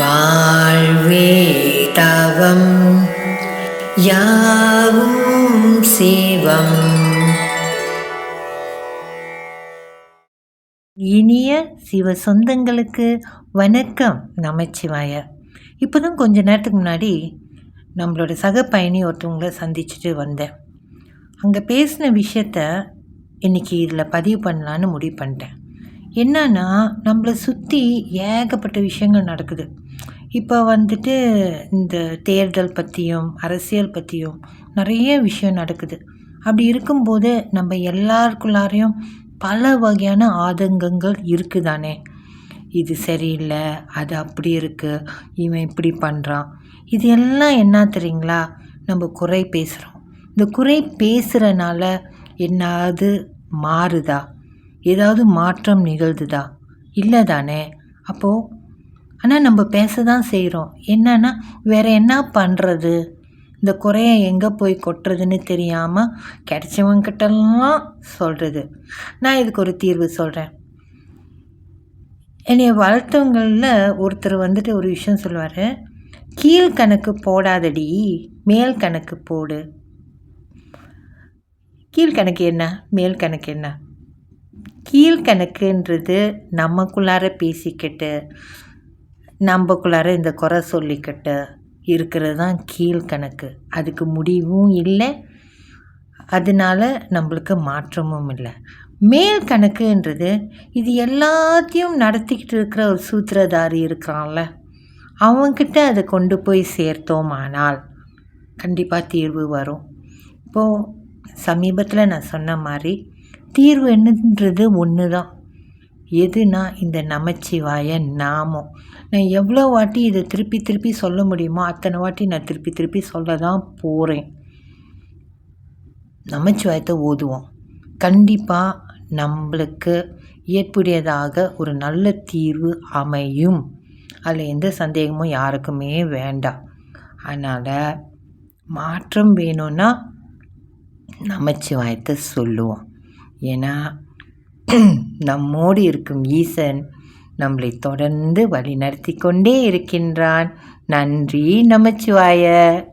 வாழ்வே தவம் யாவும் சிவம். இனிய சிவ சொந்தங்களுக்கு வணக்கம் நமச்சிவாய. இப்போ தான் கொஞ்ச நேரத்துக்கு முன்னாடி நம்மளோட சக பயணி ஒருத்தவங்கள சந்திச்சுட்டு வந்தேன். அங்கே பேசின விஷயத்த இன்றைக்கி இதில் பதிவு பண்ணலான்னு முடிவு பண்ணிட்டேன். என்னன்னா நம்மளை சுற்றி ஏகப்பட்ட விஷயங்கள் நடக்குது. இப்போ வந்துட்டு இந்த தேர்தல் பற்றியும் அரசியல் பற்றியும் நிறைய விஷயம் நடக்குது. அப்படி இருக்கும்போது நம்ம எல்லாருக்குள்ளாரையும் பல வகையான ஆதங்கங்கள் இருக்குதானே? இது சரியில்லை அது அப்படி இருக்குது இவன் இப்படி பண்ணுறான் இது எல்லாம் என்ன தெரியுங்களா? நம்ம குறை பேசுகிறோம் இந்த குறை பேசுகிறனால என்னாவது மாறுதா? ஏதாவது மாற்றம் நிகழ்ந்துதா? இல்லை தானே அப்போது ஆனால் நம்ம பேச தான் செய்கிறோம் என்னன்னா வேறு என்ன பண்ணுறது இந்த குறையை எங்கே போய் கொட்டுறதுன்னு தெரியாமல் கிடைச்சவங்கிட்டலாம் சொல்கிறது நான் இதுக்கு ஒரு தீர்வு சொல்கிறேன் என்னைய வளர்த்தவங்களில் ஒருத்தர் வந்துட்டு ஒரு விஷயம் சொல்லுவார். கீழ்கணக்கு போடாதடி மேல் கணக்கு போடு. கீழ்கணக்கு என்ன? மேல் கணக்கு என்ன? கீழ்கணக்குன்றது நமக்குள்ளார பேசிக்கிட்டு நம்மக்குள்ளார இந்த குறை சொல்லிக்கிட்டு இருக்கிறது தான் கீழ்கணக்கு. அதுக்கு முடிவும் இல்லை. அதனால நம்மளுக்கு மாற்றமும் இல்லை. மேல் கணக்குன்றது இது எல்லாத்தையும் நடத்திக்கிட்டு இருக்கிற ஒரு சூத்திரதாரி இருக்கிறான்ல அவங்கக்கிட்ட அதை கொண்டு போய் சேர்த்தோமானால் கண்டிப்பாக தீர்வு வரும். இப்போது சமீபத்தில் நான் சொன்ன மாதிரி தீர்வு என்னன்றது ஒன்று தான் எதுனா இந்த நமச்சிவாய நாமம். நான் எவ்வளோ வாட்டி இதை திருப்பி திருப்பி சொல்ல முடியுமோ அத்தனை வாட்டி நான் திருப்பி திருப்பி சொல்ல தான் போகிறேன் நமச்சிவாயத்தை ஓதுவோம். கண்டிப்பாக நம்மளுக்கு ஏற்புடையதாக ஒரு நல்ல தீர்வு அமையும். அதில் எந்த சந்தேகமும் யாருக்குமே வேண்டாம். அதனால் மாற்றம் வேணும்னா நமச்சிவாயத்தை சொல்லுவோம். ஏன்னா நம்மோடு இருக்கும் ஈசன் நம்மளை தொடர்ந்து வழி நடத்தி கொண்டே இருக்கின்றான். நன்றி நமச்சிவாய.